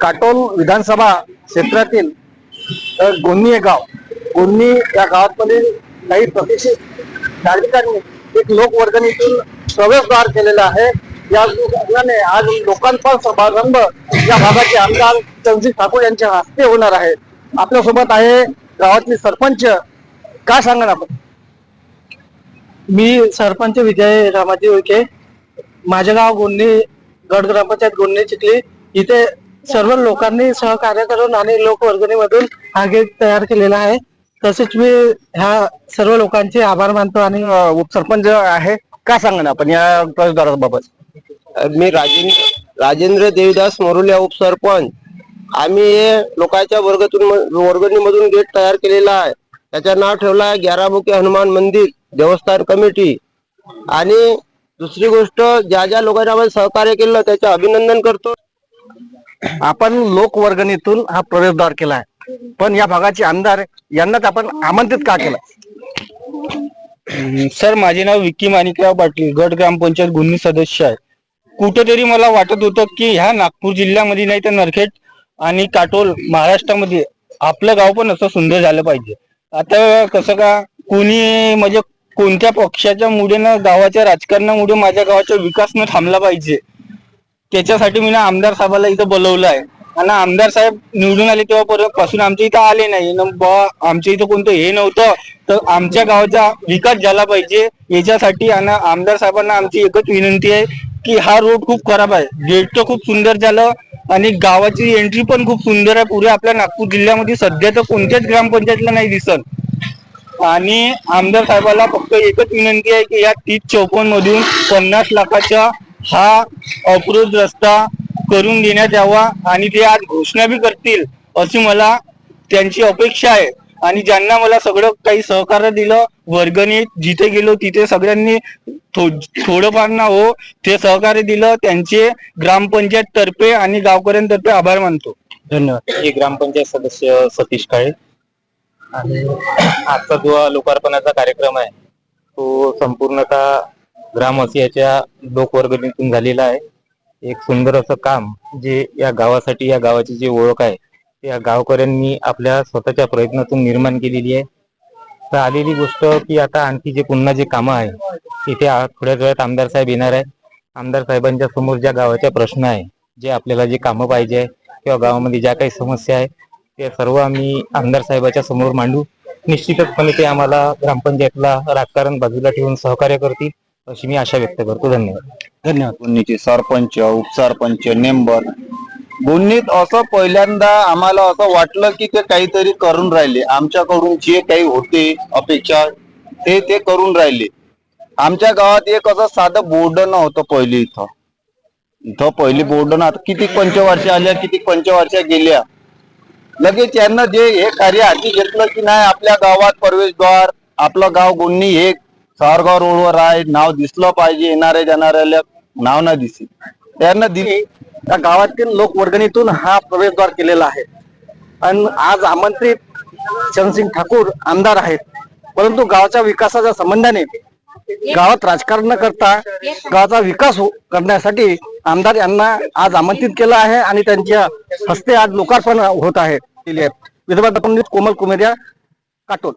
काटोल विधानसभा क्षेत्रातील गोन्नी हे गाव. गोन्नी या गावामध्ये काही प्रतिष्ठित नागरिकांनी एक लोकवर्गणीतून प्रवेशद्वार केलेला आहे. या अनुषंगाने आज लोकांचा समारंभ या भागाचे आमदार चंद्रसिंग ठाकूर यांच्या हस्ते होणार आहे. आपल्यासोबत आहे गावातले सरपंच. काय सांगा आपण? मी सरपंच विजय रामाजी उके माझे गाव गोंडे गड ग्रामपंचायत गोंडे चिखली. इथे सर्व लोकांनी सहकार्य करून आणि लोकवर्गणीमधून हा गेट तयार केलेला आहे. तसेच मी ह्या सर्व लोकांचे आभार मानतो आणि अ, उपसरपंच आहे. का सांगा ना आपण या प्रवेशद्वाराबाबत मी राजेंद्र राजेंद्र देवीदास मोरुलिया उपसरपंच. आम्ही हे लोकांच्या वर्गातून वर्गणीमधून गेट तयार केलेला आहे. त्याचं नाव ठेवलं आहे ग्यारामुखी हनुमान मंदिर देवस्थान कमिटी. आणि दुसरी गोष्ट ज्या ज्या लोकांना सहकार्य केलं त्याचं अभिनंदन करतो. आपण लोकवर्गणीतून हा प्रवेशद्वार केला आहे पण या भागाचे आमदार यांनाच आपण आमंत्रित का केलं? सर माझे नाव विक्की माणिकराव पाटील गट ग्रामपंचायत गुन्हे सदस्य आहे. कुठेतरी मला वाटत होतं की ह्या नागपूर जिल्ह्यामध्ये नाही तर नरखेड आणि काटोल महाराष्ट्रामध्ये आपलं गाव पण असं सुंदर झालं पाहिजे. आता कसं का कोणी म्हणजे कोणत्या पक्षाच्या मुळे ना गावाच्या राजकारणामुळे माझ्या गावाचा विकास न थांबला पाहिजे. त्याच्यासाठी मी ना आमदार साहेबाला इथं बोलवलं आहे. आणि आमदार साहेब निवडून आले तेव्हा पासून आमच्या इथं आले नाही. आमच्या इथं कोणतं हे नव्हतं. तर आमच्या गावाचा विकास झाला पाहिजे. याच्यासाठी आणि आमदार साहेबांना आमची एकच विनंती आहे की हा रोड खूप खराब आहे. गेट तर खूप सुंदर झालं आणि गावाची एंट्री पण खूप सुंदर आहे. पुढे आपल्या नागपूर जिल्ह्यामध्ये सध्या तर कोणत्याच ग्रामपंचायतला नाही दिसत. आणि आमदार साहेबाला फक्त एकच विनंती आहे की या तीस चौपन्न मधून पन्नास लाखाच्या हा अप्रोच रस्ता करून देण्यात यावा आणि ते आज घोषणा बी करतील अशी मला त्यांची अपेक्षा आहे. आणि ज्यांना मला सगळं काही सहकार्य दिलं वर्गणीत जिथे गेलो तिथे सगळ्यांनी थोडंफार ना हो ते सहकार्य दिलं त्यांचे ग्रामपंचायत तर्फे आणि गावकऱ्यांतर्फे आभार मानतो. धन्यवाद. हे ग्रामपंचायत सदस्य सतीश काळे. आणि आजचा जो लोकार्पणाचा कार्यक्रम आहे तो संपूर्णतः ग्रामवासियाच्या लोकवर्गणीतून झालेला आहे. एक सुंदर असं काम जे या गावासाठी या गावाची जी ओळख आहे ते या गावकऱ्यांनी आपल्या स्वतःच्या प्रयत्नातून निर्माण केलेली आहे. तर आलेली गोष्ट की आता आणखी जे पुन्हा जे कामं आहे तिथे थोड्याच वेळात आमदार साहेब येणार आहे आमदार साहेबांच्या समोर ज्या गावाच्या प्रश्न आहे जे आपल्याला जे कामं पाहिजे आहे किंवा गावामध्ये ज्या काही समस्या आहे ते सर्व आम्ही आमदार साहेबाच्या समोर मांडू. निश्चितचपणे ते आम्हाला ग्रामपंचायतला राजकारण बाजूला ठेवून सहकार्य करतील. अशी मी आशा व्यक्त करतो. धन्यवाद. धन्यवाद. गुन्नीचे सरपंच उपसरपंच मेंबर गुन्नीत असं पहिल्यांदा आम्हाला असं वाटलं की ते काहीतरी करून राहिले. आमच्याकडून जे काही होते अपेक्षा ते ते करून राहिले. आमच्या गावात एक असं साधं बोर्ड नव्हतं पहिले इथं. इथं पहिले बोर्ड ना आता किती पंचवर्ष आल्या किती पंचवर्ष गेल्या. लगेच यांना जे हे कार्य हाती घेतलं की नाही आपल्या गावात प्रवेशद्वार आपलं गाव गुन्नी हे सारगाव रोडवर आहे नाव दिसलं पाहिजे येणाऱ्या जाणाऱ्याला नाव ना दिसे त्यांना दिली. त्या गावातील लोकवर्गणीतून हा प्रवेशद्वार केलेला आहे. आणि आज आमंत्रित चरणसिंग ठाकूर आमदार आहेत. परंतु गावाच्या विकासाच्या संबंधाने गावात राजकारण न करता गावाचा विकास हो- करण्यासाठी आमदार यांना आज आमंत्रित केलं आहे आणि त्यांच्या हस्ते आज लोकार्पण होत आहे. विदर्भात कोमल कुमेरिया काटोल.